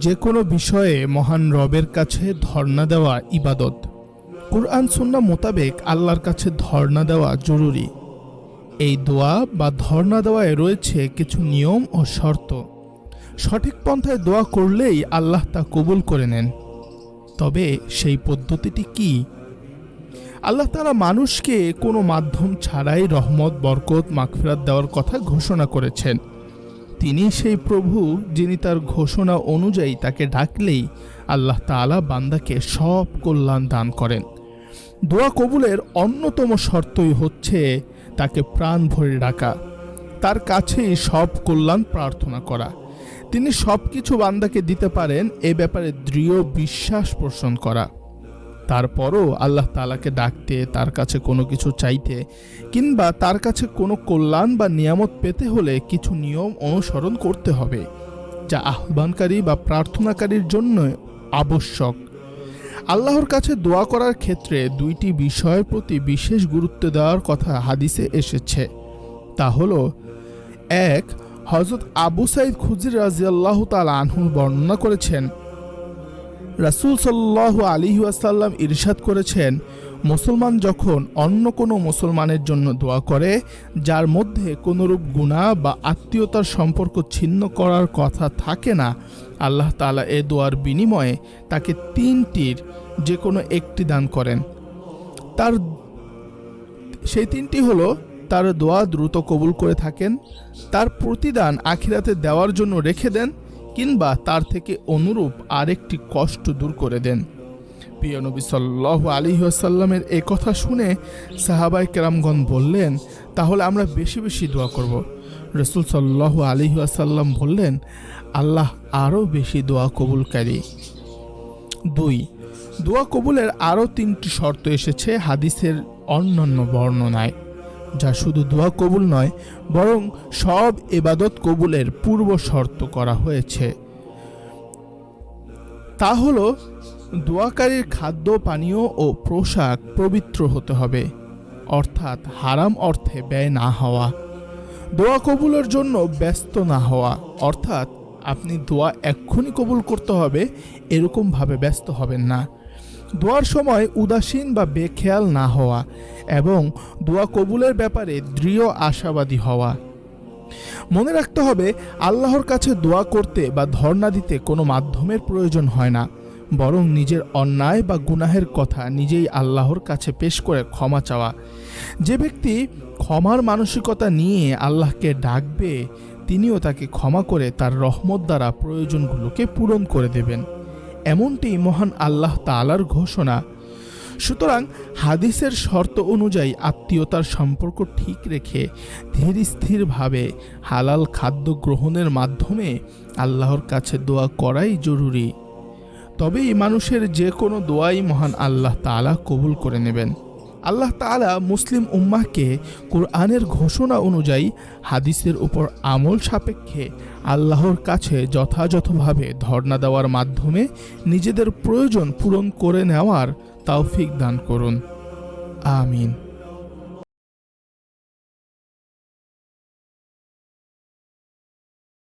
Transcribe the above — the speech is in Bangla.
যে কোনো বিষয়ে মহান রবের কাছে ধর্ণা দেওয়া ইবাদত। কুরআন সুন্না মোতাবেক আল্লাহর কাছে ধর্ণা দেওয়া জরুরি। এই দোয়া বা ধর্ণা দেওয়ায় রয়েছে কিছু নিয়ম ও শর্ত। সঠিক পন্থায় দোয়া করলেই আল্লাহ তা কবুল করে নেন। তবে সেই পদ্ধতিটি কি? আল্লাহ তারা মানুষকে কোনো মাধ্যম ছাড়াই রহমত, বরকত, মাগফিরাত দেওয়ার কথা ঘোষণা করেছেন। তিনি সেই প্রভু যিনি তার ঘোষণা অনুযায়ী তাকে ডাকলেই আল্লাহ তালা বান্দাকে সব কল্যাণ দান করেন। দোয়া কবুলের অন্যতম শর্তই হচ্ছে তাকে প্রাণ ভরে ডাকা তার কাছেই সব কল্যাণ প্রার্থনা করা। তিনি সব কিছু বান্দাকে দিতে পারেন, এ ব্যাপারে দৃঢ় বিশ্বাস পোষণ করা। তারপরও আল্লাহ তালাকে ডাকতে, তার কাছে কোনো কিছু চাইতে কিংবা তার কাছে কোনো কল্যাণ বা নিয়ামত পেতে হলে কিছু নিয়ম অনুসরণ করতে হবে, যা আহ্বানকারী বা প্রার্থনাকারীর জন্য আবশ্যক। আল্লাহর কাছে দোয়া করার ক্ষেত্রে দুইটি বিষয়ের প্রতি বিশেষ গুরুত্ব দেওয়ার কথা হাদিসে এসেছে। তা হলো, এক হজরত আবু সাইদ খুজির রাজিয়াল্লাহ তাল আনহু বর্ণনা করেছেন রাসুল সাল্লাহ আলী ওয়াসাল্লাম ইরশাদ করেছেন, মুসলমান যখন অন্য কোনো মুসলমানের জন্য দোয়া করে, যার মধ্যে কোনোরূপ গুণা বা আত্মীয়তার সম্পর্ক ছিন্ন করার কথা থাকে না, আল্লাহ তালা এ দোয়ার বিনিময়ে তাকে তিনটির যে কোনো একটি দান করেন। তার, সেই তিনটি হলো, তার দোয়া দ্রুত কবুল করে থাকেন, তার প্রতিদান আখিরাতে দেওয়ার জন্য রেখে দেন কিংবা তার থেকে অনুরূপ আরেকটি কষ্ট দূর করে দেন। প্রিয় নবী সাল্লাহ আলী আসাল্লামের এ কথা শুনে সাহাবাই কেরামগণ বললেন, তাহলে আমরা বেশি বেশি দোয়া করব। রসুল সাল্লাহ আলী আসাল্লাম বললেন, আল্লাহ আরও বেশি দোয়া কবুলকারী। দুই, দোয়া কবুলের আরও তিনটি শর্ত এসেছে হাদিসের অন্যান্য বর্ণনায়। যা শুধু দোয়া কবুল নয়, বরং সব এবাদত কবুলের পূর্ব শর্ত করা হয়েছে। তা হলো, দোয়াকারীর খাদ্য, পানীয় ও পোশাক পবিত্র হতে হবে, অর্থাৎ হারাম অর্থে ব্যয় না হওয়া। দোয়া কবুলের জন্য ব্যস্ত না হওয়া, অর্থাৎ আপনি দোয়া এক্ষুনি কবুল করতে হবে, এরকমভাবে ব্যস্ত হবেন না। দোয়ার সময় উদাসীন বা বেখেয়াল না হওয়া এবং দোয়া কবুলের ব্যাপারে দৃঢ় আশাবাদী হওয়া। মনে রাখতে হবে, আল্লাহর কাছে দোয়া করতে বা ধর্ণা দিতে কোনো মাধ্যমের প্রয়োজন হয় না, বরং নিজের অন্যায় বা গুনাহের কথা নিজেই আল্লাহর কাছে পেশ করে ক্ষমা চাওয়া। যে ব্যক্তি ক্ষমার মানসিকতা নিয়ে আল্লাহকে ডাকবে, তিনিও তাকে ক্ষমা করে তার রহমত দ্বারা প্রয়োজনগুলোকে পূরণ করে দেবেন। এমনটি মহান আল্লাহ তালার ঘোষণা। সুতরাং হাদিসের শর্ত অনুযায়ী আত্মীয়তার সম্পর্ক ঠিক রেখে ধীর স্থিরভাবে হালাল খাদ্য গ্রহণের মাধ্যমে আল্লাহর কাছে দোয়া করাই জরুরি। তবেই মানুষের যে কোনো দোয়াই মহান আল্লাহ তালা কবুল করে নেবেন। আল্লাহ তালা মুসলিম উম্মাহকে কোরআনের ঘোষণা অনুযায়ী হাদিসের উপর আমল সাপেক্ষে আল্লাহর কাছে যথাযথভাবে ধর্ণা দেওয়ার মাধ্যমে নিজেদের প্রয়োজন পূরণ করে নেওয়ার তাওফিক দান করুন। আমিন।